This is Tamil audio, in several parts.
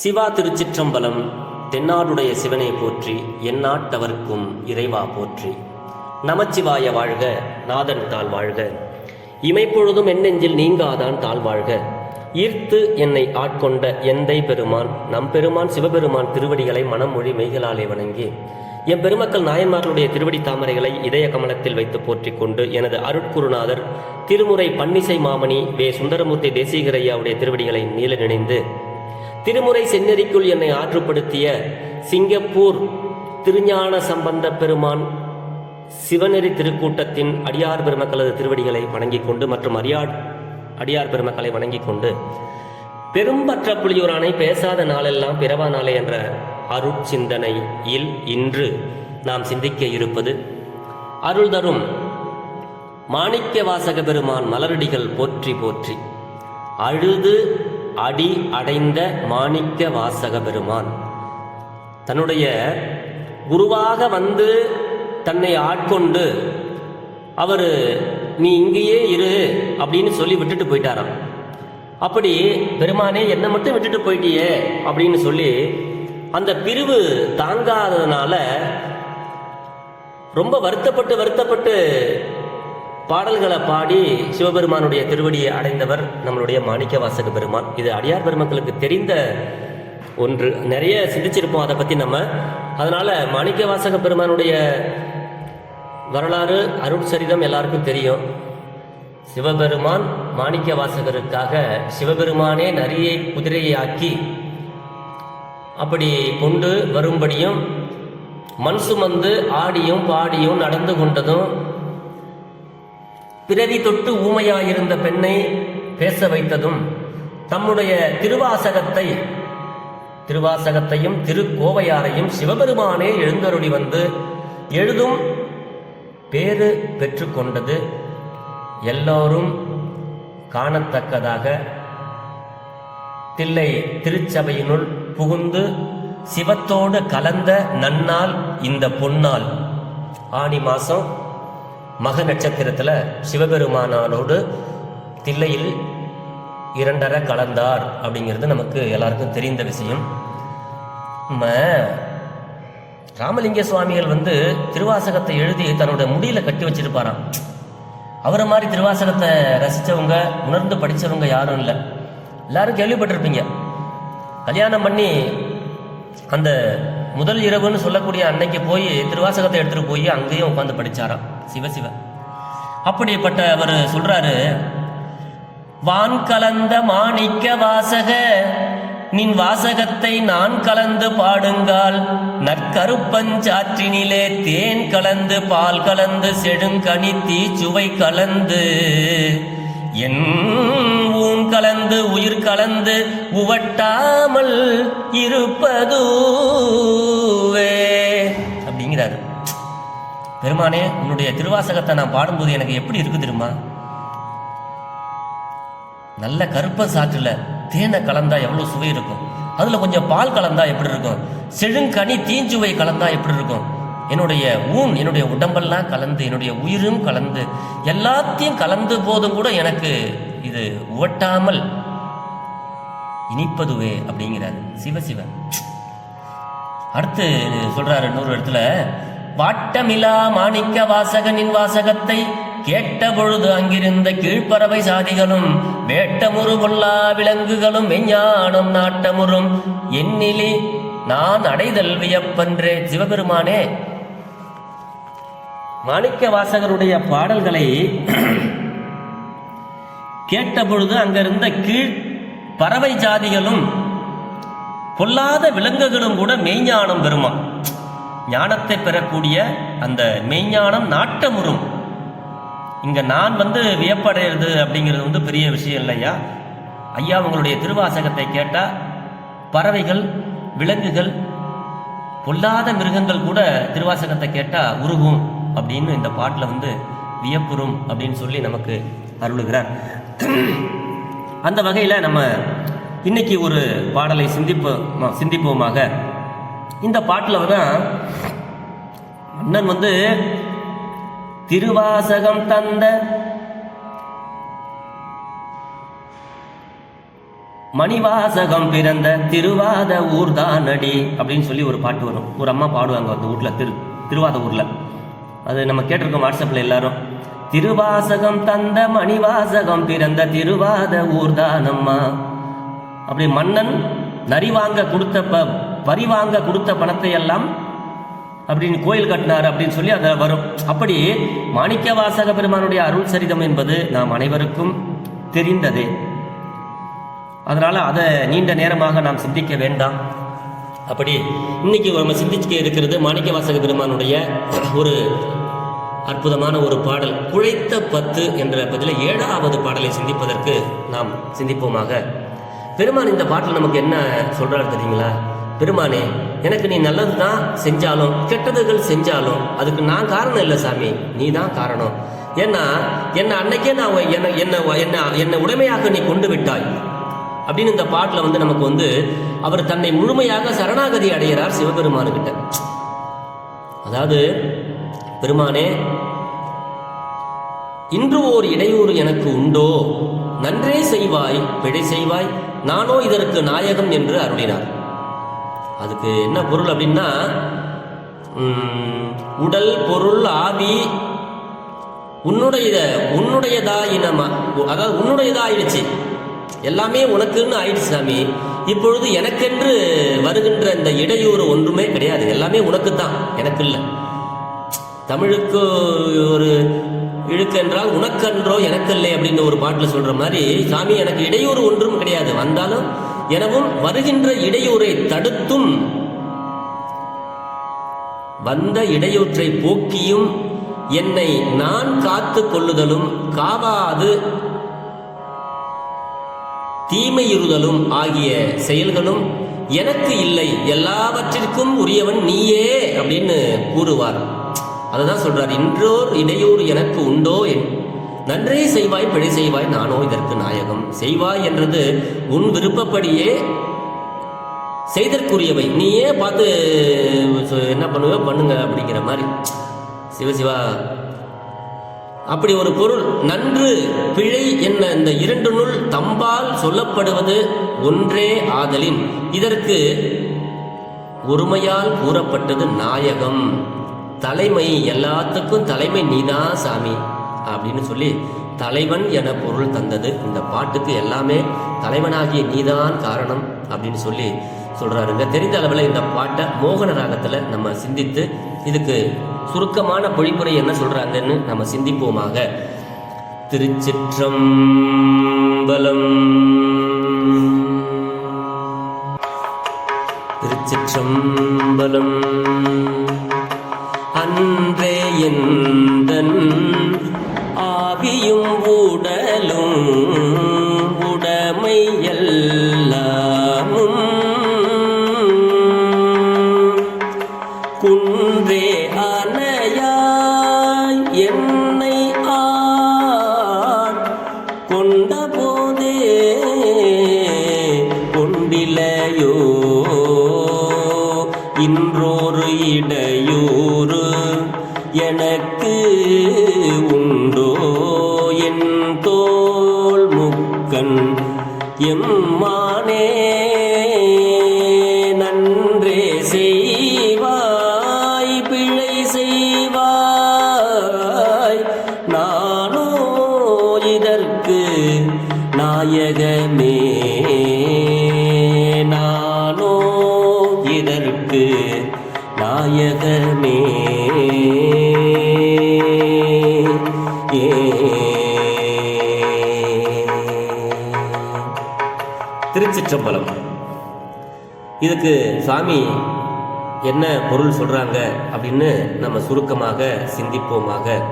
சிவா திருச்சிற்றம்பலம் தென்னாடுடைய சிவனை போற்றி எந்நாட்டவர்க்கும் இறைவா போற்றி. நமச்சிவாய வாழ்க நாதன் தாழ் வாழ்க. இமைப்பொழுதும் எண்ணெஞ்சில் நீங்காதான் தாழ் வாழ்க. ஈர்த்து என்னை ஆட்கொண்ட எந்தை பெருமான் நம் பெருமான் சிவபெருமான் திருவடிகளை மனமொழி மெய்களாலே வணங்கி என் பெருமக்கள் நாயன்மார்களுடைய திருவடி தாமரைகளை இதய கமலத்தில் வைத்து போற்றிக் கொண்டு எனது அருட்குருநாதர் திருமுறை பன்னிசை மாமணி வே சுந்தரமூர்த்தி தேசிகரையாவுடைய திருவடிகளை நீல நினைந்து திருமுறை செந்நெறிக்குள் என்னை ஆற்றுப்படுத்திய சிங்கப்பூர் திருஞான சம்பந்த பெருமான் சிவநெறி திருக்கூட்டத்தின் அடியார் பெருமக்களது திருவடிகளை வணங்கிக் கொண்டு மற்றும் அடியார் அடியார் பெருமக்களை வணங்கிக் கொண்டு பெரும்பற்ற புலியூரானை பேசாத நாளெல்லாம் பிறவா நாளே என்ற அருட்சிந்தனையில் இன்று நாம் சிந்திக்க இருப்பது அருள் தரும் மாணிக்க வாசக பெருமான் மலரடிகள் போற்றி போற்றி அழுது அடி அடைந்த மாணிக்க வாசக பெருமான். தன்னுடைய குருவாக வந்து தன்னை ஆட்கொண்டு அவர் நீ இங்கேயே இரு அப்படின்னு சொல்லி விட்டுட்டு போயிட்டாராம். அப்படி பெருமானே என்னை மட்டும் விட்டுட்டு போயிட்டியே அப்படின்னு சொல்லி அந்த பிரிவு தாங்காததுனால ரொம்ப வருத்தப்பட்டு வருத்தப்பட்டு பாடல்களை பாடி சிவபெருமானுடைய திருவடியை அடைந்தவர் நம்மளுடைய மாணிக்க வாசக பெருமான். இது அடியார் பெருமக்களுக்கு தெரிந்த ஒன்று. நிறைய சிந்திச்சிருப்போம் அதை பற்றி நம்ம. அதனால் மாணிக்க வாசக பெருமானுடைய வரலாறு அருட்சரிதம் எல்லாருக்கும் தெரியும். சிவபெருமான் மாணிக்க வாசகருக்காக சிவபெருமானே நரியை குதிரையை ஆக்கி அப்படி கொண்டு வரும்படியும் மண் சுமந்து ஆடியும் பாடியும் நடந்து கொண்டதும் பிறவி தொட்டு ஊமையாயிருந்த பெண்ணை பேச வைத்ததும் தம்முடைய திருவாசகத்தை திருவாசகத்தையும் திருக்கோவையாரையும் சிவபெருமானே எழுந்தருளி வந்து எழுதும் பேறு பெற்றுக்கொண்டது எல்லோரும் காணத்தக்கதாக தில்லை திருச்சபையினுள் புகுந்து சிவத்தோடு கலந்த நன்னால் இந்த பொன்னால். ஆனி மாதம் மக நட்சத்திரத்தில் சிவபெருமானாரோடு தில்லையில் இரண்டரை கலந்தார் அப்படிங்கிறது நமக்கு எல்லாருக்கும் தெரிந்த விஷயம். நம்ம ராமலிங்க சுவாமிகள் வந்து திருவாசகத்தை எழுதி தன்னோட முடியில கட்டி வச்சிருப்பாராம். அவரை மாதிரி திருவாசகத்தை ரசித்தவங்க உணர்ந்து படித்தவங்க யாரும் இல்லை. எல்லாரும் கேள்விப்பட்டிருப்பீங்க. கல்யாணம் பண்ணி அந்த முதல் இரவுன்னு சொல்லக்கூடிய அன்னைக்கு போய் திருவாசகத்தை எடுத்துகிட்டு போய் அங்கேயும் உட்காந்து படிச்சாராம். சிவசிவ அப்படிப்பட்ட அவர் சொல்றாரு வான் கலந்த மாணிக்க வாசக நின் வாசகத்தை நான் கலந்து பாடுங்கால் நற்கருப்பஞ்சாற்றினிலே தேன் கலந்து பால் கலந்து செழுங்கனி தீச்சுவை கலந்து என் ஊன் கலந்து உயிர் கலந்து உவட்டாமல் இருப்பதுவே. அப்படிங்கிறாரு. பெருமானே உன்னுடைய திருவாசகத்தை நான் பாடும்போது எனக்கு எப்படி இருக்கு தெரியுமா? நல்ல கருப்ப சாற்றுல தேனை கலந்தா எவ்வளவு சுவை இருக்கும். அதுல கொஞ்சம் பால் கலந்தா எப்படி இருக்கும்? செழுங்கனி தீஞ்சுவை கலந்தா எப்படி இருக்கும்? என்னுடைய ஊன் என்னுடைய உடம்பெல்லாம் கலந்து என்னுடைய உயிரும் கலந்து எல்லாத்தையும் கலந்து போதும் கூட எனக்கு இது உவட்டாமல் இனிப்பதுவே அப்படிங்கிறாரு. சிவசிவன் அடுத்து சொல்றாரு இன்னொரு இடத்துல வாட்டமிலா மாணிக்க வாசகனின் வாசகத்தை கேட்டபொழுது அங்கிருந்த கீழ்ப்பறவை சாதிகளும் வேட்டமுறு பொல்லா விலங்குகளும் மெஞ்ஞானம் நாட்டமுறும் எண்ணிலி நான் அடைதல் வியப்பன்றே சிவபெருமானே மாணிக்க வாசகருடைய பாடல்களை கேட்டபொழுது அங்கிருந்த கீழ் பறவை ஜாதிகளும் பொல்லாத விலங்குகளும் கூட மெய்ஞானம் பெறுமா? ஞானத்தை பெறக்கூடிய அந்த மெய்ஞானம் நாட்டமுறும். இங்க நான் வந்து வியப்படைகிறது அப்படிங்கிறது வந்து பெரிய விஷயம் இல்லையா? ஐயா உங்களுடைய திருவாசகத்தை கேட்டா பறவைகள் விலங்குகள் பொல்லாத மிருகங்கள் கூட திருவாசகத்தை கேட்டா உருகும் அப்படின்னு இந்த பாட்டில் வந்து வியப்புறும் அப்படின்னு சொல்லி நமக்கு அருளுகிறார். அந்த வகையில் நம்ம இன்னைக்கு ஒரு பாடலை சிந்திப்போம் சிந்திப்போமாக இந்த பாட்டில் தான் மன்னன் வந்து திருவாசகம் தந்த மணிவாசகம் பிறந்த திருவாத ஊர்தானடி அப்படின்னு சொல்லி ஒரு பாட்டு வரும். ஒரு அம்மா பாடுவாங்க அந்த ஊர்ல திரு திருவாத ஊரில். அது நம்ம கேட்டிருக்கோம் வாட்ஸ்அப்பில் எல்லாரும். திருவாசகம் தந்த மணிவாசகம் பிறந்த திருவாத ஊர்தானம்மா. அப்படி மன்னன் நரி வாங்க வரி வாங்க கொடுத்த பணத்தை எல்லாம் அப்படின்னு கோயில் கட்டினார் அப்படின்னு சொல்லி அதில் வரும். அப்படி மாணிக்க வாசக பெருமானுடைய அருள் சரிதம் என்பது நாம் அனைவருக்கும் தெரிந்ததே. அதனால அதை நீண்ட நேரமாக நாம் சிந்திக்க வேண்டாம். அப்படி இன்னைக்கு நம்ம சிந்திச்சுக்க இருக்கிறது மாணிக்க வாசக பெருமானுடைய ஒரு அற்புதமான ஒரு பாடல் குழைத்த பத்து என்ற பதில ஏழாவது பாடலை சிந்திப்பதற்கு நாம் சிந்திப்போமாக. பெருமான் இந்த பாட்டில் நமக்கு என்ன சொல்றாரு தெரியுங்களா? பெருமானே எனக்கு நீ நல்லது தான் செஞ்சாலும் கெட்டதுகள் செஞ்சாலும் அதுக்கு நான் காரணம் இல்லை சாமி. நீ தான் காரணம். ஏன்னா என்னை அன்னைக்கே நான் உ- என்ன என்ன என்ன என்னை உடைமையாக நீ கொண்டு விட்டாய். அப்படின்னு இந்த பாட்டில் வந்து நமக்கு வந்து அவர் தன்னை முழுமையாக சரணாகதி அடைகிறார் சிவபெருமானுக்கிட்ட. அதாவது பெருமானே இன்று ஓர் இடையூறு எனக்கு உண்டோ? நன்றே செய்வாய் பிழை செய்வாய் நானோ இதற்கு நாயகம் என்று அருளினார். அதுக்கு என்ன பொருள் அப்படின்னா உடல் பொருள் ஆவி உன்னுடைய உன்னுடையதாயினமா? அதாவது உன்னுடையதாயிடுச்சு. எல்லாமே உனக்குன்னு ஆயிடுச்சு சாமி. இப்பொழுது எனக்கென்று வருகின்ற இந்த இடையூறு ஒன்றுமே கிடையாது. எல்லாமே உனக்கு தான் எனக்கு இல்லை தமிழுக்கு ஒரு இழுக்கு என்றால் உனக்கன்றோ எனக்கல்லே அப்படின்னு ஒரு பாட்டில் சொல்ற மாதிரி சாமி எனக்கு இடையூறு ஒன்றும் கிடையாது. வந்தாலும் எனவும் வருகின்ற இடையூரை தடுத்தும். வந்த இடையூற்றை போக்கியும் என்னை நான் காத்து கொள்ளுதலும் காவாது. தீமையுறுதலும் ஆகிய செயல்களும் எனக்கு இல்லை எல்லாவற்றிற்கும் உரியவன் நீயே அப்படின்னு கூறுவார். அதுதான் சொல்றார் இன்றோர் இடையூறு எனக்கு உண்டோ என் நன்றே செய்வாய் பிழை செய்வாய் நானோ இதற்கு நாயகம். செய்வாய் என்றது உன் விருப்பப்படியே செய்தற்குரியவை. நீயே பார்த்து என்ன பண்ணுவோ? பண்ணுங்க அப்படிங்கிற மாதிரி. சிவசிவா அப்படி ஒரு பொருள். நன்று பிழை என்ன இந்த இரண்டு நூல் தம்பால் சொல்லப்படுவது ஒன்றே ஆதலின். இதற்கு ஒருமையால் கூறப்பட்டது நாயகம். தலைமை எல்லாத்துக்கும் தலைமை நீதான் சாமி. அப்படின்னு சொல்லி தலைவன் என பொருள் தந்தது. இந்த பாட்டுக்கு எல்லாமே தலைவனாகிய நீதான் காரணம் அப்படின்னு சொல்லி சொல்றாருங்க. தெரிந்த அளவில் இந்த பாட்டை மோகன ராகத்துல நம்ம சிந்தித்து இதுக்கு சுருக்கமான பொழிப்புரை என்ன சொல்றாங்கன்னு நம்ம சிந்திப்போமாக. திருச்சிற்றம்பலம். திருச்சிற்றம்பலம். அன்றே எந்தன் ஆவியும் உடலும் உடைமை எல்லாமும் குன்றே அணையாய் என்னை ஆட் கொண்ட போதே கொண்டிலையோ. இன்றோ திருச்சிற்றம்பலம். இதுக்கு சாமி என்ன பொருள் சொல்றாங்க அப்படின்னு நம்ம சுருக்கமாக சிந்திப்போமாக.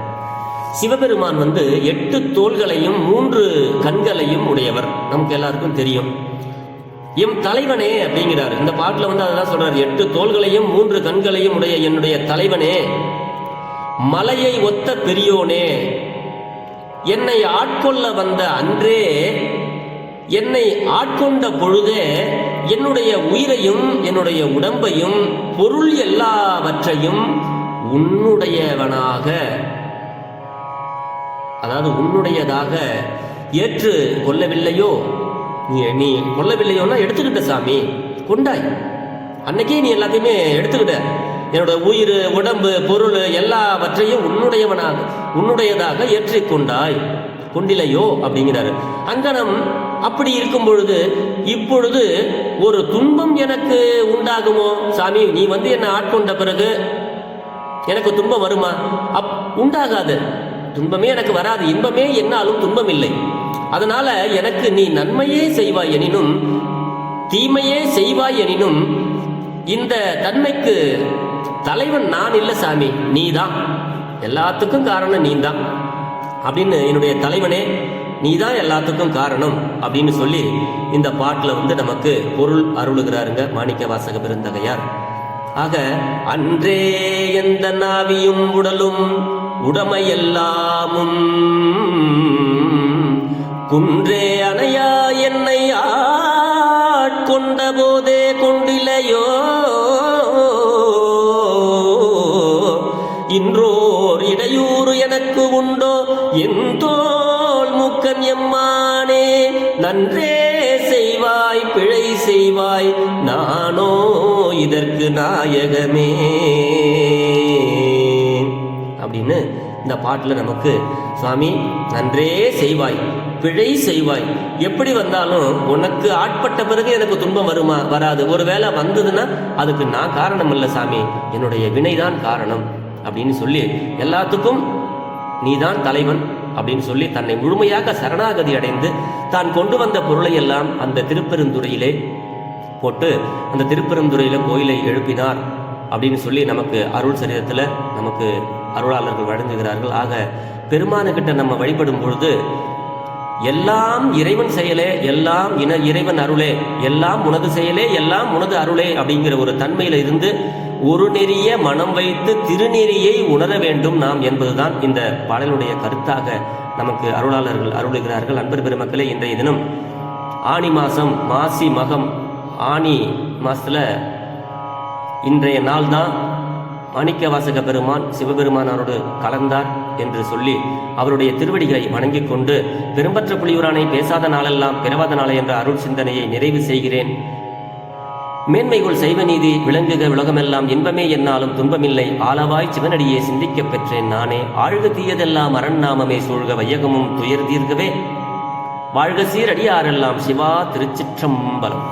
சிவபெருமான் வந்து எட்டு தோள்களையும் மூன்று கண்களையும் உடையவர். நமக்கு எல்லாருக்கும் தெரியும். எம் தலைவனே அப்படிங்கிறார். இந்த பாட்டில் வந்து அதான் சொல்றாரு. எட்டு தோள்களையும் மூன்று கண்களையும் உடைய என்னுடைய தலைவனே. மலையை ஒத்த பெரியோனே. என்னை ஆட்கொள்ள வந்த அன்றே என்னை ஆட்கொண்ட பொழுதே என்னுடைய உயிரையும் என்னுடைய உடம்பையும் பொருள் எல்லாவற்றையும் உன்னுடையவனாக அதாவது உன்னுடையதாக ஏற்று கொள்ளவில்லையோ? நீ கொல்லவில்லையோன்னா எடுத்துக்கிட்ட சாமி கொண்டாய். அன்னைக்கே நீ எல்லாத்தையுமே எடுத்துக்கிட்ட. என்னோட உயிர் உடம்பு பொருள் எல்லாவற்றையும் உன்னுடையவனாக உன்னுடையதாக ஏற்றிக்கொண்டாய். கொண்டிலையோ? அப்படிங்கிறாரு. அங்கனம் அப்படி இருக்கும் பொழுது இப்பொழுது ஒரு துன்பம் எனக்கு உண்டாகுமோ? சாமி நீ வந்து என்னை ஆட்கொண்ட பிறகு எனக்கு துன்பம் வருமா? அப் உண்டாகாது. துன்பமே எனக்கு வராது. இன்பமே என்னாலும் துன்பம் இல்லை அதனால எனக்கு நீ நன்மையே செய்வாய் எனினும் தீமையே செய்வாய் எனினும் இந்த தன்மைக்கு தலைவன் நான் இல்லை சாமி நீ தான் எல்லாத்துக்கும் காரணம் நீ தான் அப்படின்னு என்னுடைய தலைவனே நீதான் எல்லாத்துக்கும் காரணம் அப்படின்னு சொல்லி இந்த பாட்டில் வந்து நமக்கு பொருள் அருளுகிறாருங்க மாணிக்க வாசக பெருந்தகையார். ஆக அன்றே எந்த நாவியும் உடலும் உடமையெல்லாமும் குன்றே அணையா என்னை ஆட்கொண்ட போதே கொண்டிலையோ? இன்றோர் இடையூறு எனக்கு உண்டோ? எந்தோ எம்மானே நன்றே செய்வாய் பிழை செய்வாய் நானோ இதற்கு நாயகமே. அப்படின்னு இந்த பாட்டில் நமக்கு சுவாமி நன்றே செய்வாய் பிழை செய்வாய். எப்படி வந்தாலும் உனக்கு ஆட்பட்ட பிறகு எனக்கு துன்பம் வருமா வராது. ஒருவேளை வந்ததுன்னா அதுக்கு நான் காரணம் இல்லை சாமி. என்னுடைய வினைதான் காரணம். அப்படின்னு சொல்லி எல்லாத்துக்கும் நீதான் தலைவன். அப்படின்னு சொல்லி தன்னை முழுமையாக சரணாகதி அடைந்து தான் கொண்டு வந்த பொருளை எல்லாம் அந்த திருப்பெருந்துறையிலே போட்டு அந்த திருப்பெருந்துறையில கோயிலை எழுப்பினார் அப்படின்னு சொல்லி நமக்கு அருள் சரீரத்தில் நமக்கு அருளாளர்கள் வழங்குகிறார்கள். ஆக பெருமானுக்கிட்ட நம்ம வழிபடும் பொழுது எல்லாம் இறைவன் செயலே எல்லாம் இன இறைவன் அருளே எல்லாம் உனது செயலே எல்லாம் உனது அருளே அப்படிங்கிற ஒரு தன்மையில இருந்து ஒரு நெறிய மனம் வைத்து திருநெறியை உணர வேண்டும் நாம் என்பதுதான் இந்த பாடலுடைய கருத்தாக நமக்கு அருளாளர்கள் அருளுகிறார்கள். அன்பர் பெருமக்களே இன்றைய தினம் ஆனி மாசம் மாசி மகம் ஆனி மாசத்துல இன்றைய நாள் தான் மாணிக்க வாசக பெருமான் சிவபெருமானோடு கலந்தார் என்று சொல்லி அவருடைய திருவடிகளை வணங்கிக் கொண்டு பெரும்பற்ற புலியூரானை பேசாத நாளெல்லாம் பிறவாத நாளை என்ற அருள் சிந்தனையை நிறைவு செய்கிறேன். மேன்மைகுள் செய்வ நீதி விளங்குக உலகமெல்லாம் இன்பமே என்னாலும் துன்பமில்லை. ஆளவாய் சிவனடியே சிந்திக்கப் பெற்றேன் நானே. ஆழ்க தீயதெல்லாம் அரண்நாமமே சூழ்க வையகமும் துயர் தீர்க்கவே வாழ்க சீரடியாரெல்லாம் சிவா திருச்சிற்றம்பலம்.